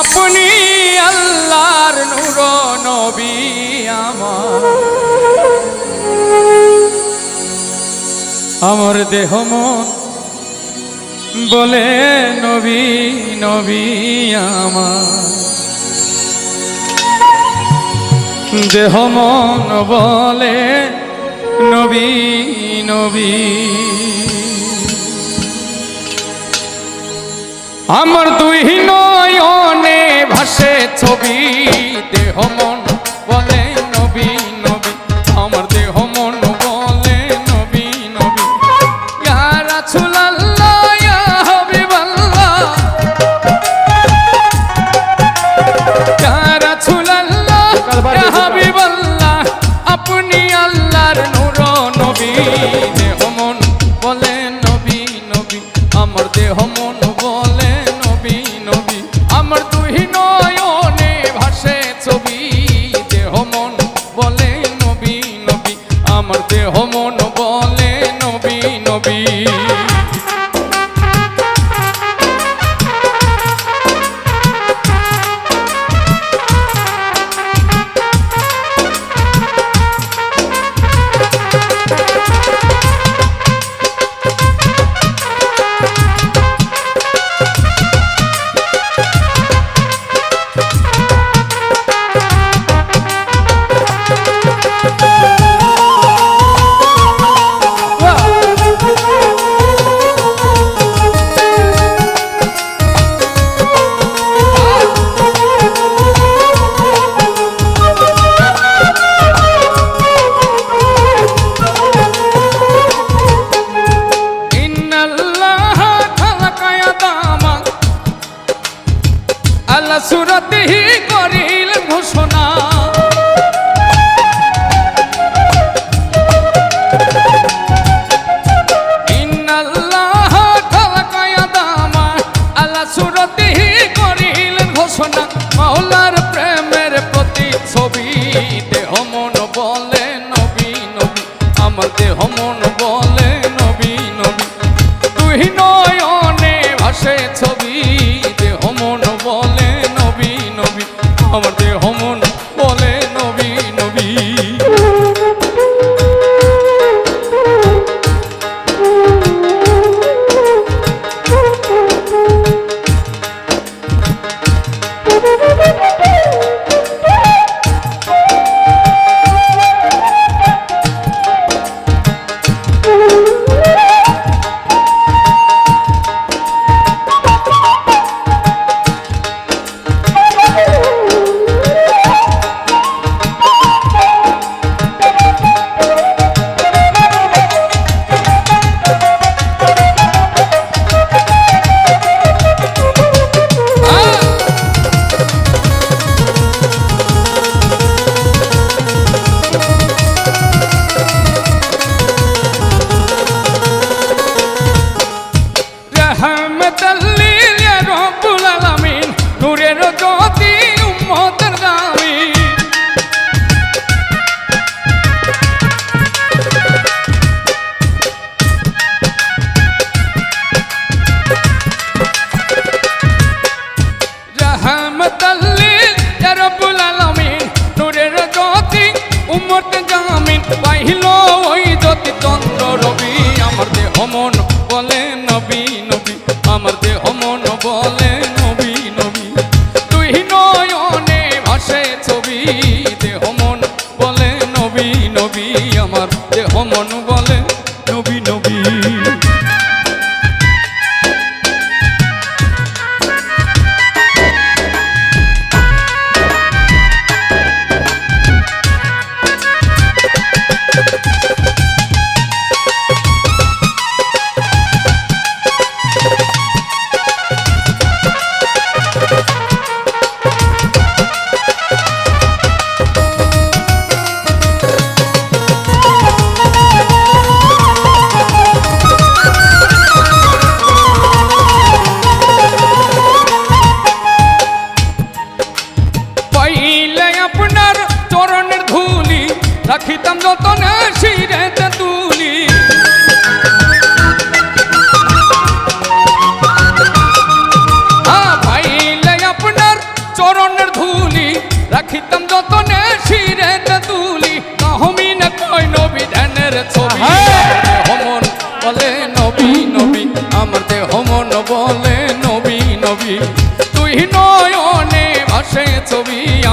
আপনি আল্লাহর নূর নবী আমার দেহ মন বলে নবী নবী আমার। দেহ মন বলে নবী নবী। আমার দুই নয়নে ভাসে ছবি দেহ মন আমার দেহ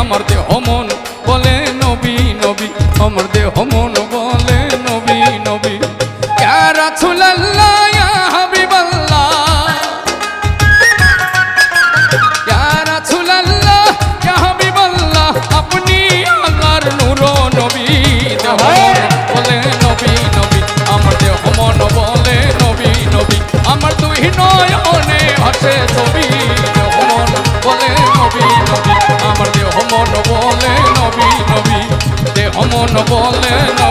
আমার দেহ মন বলে নবী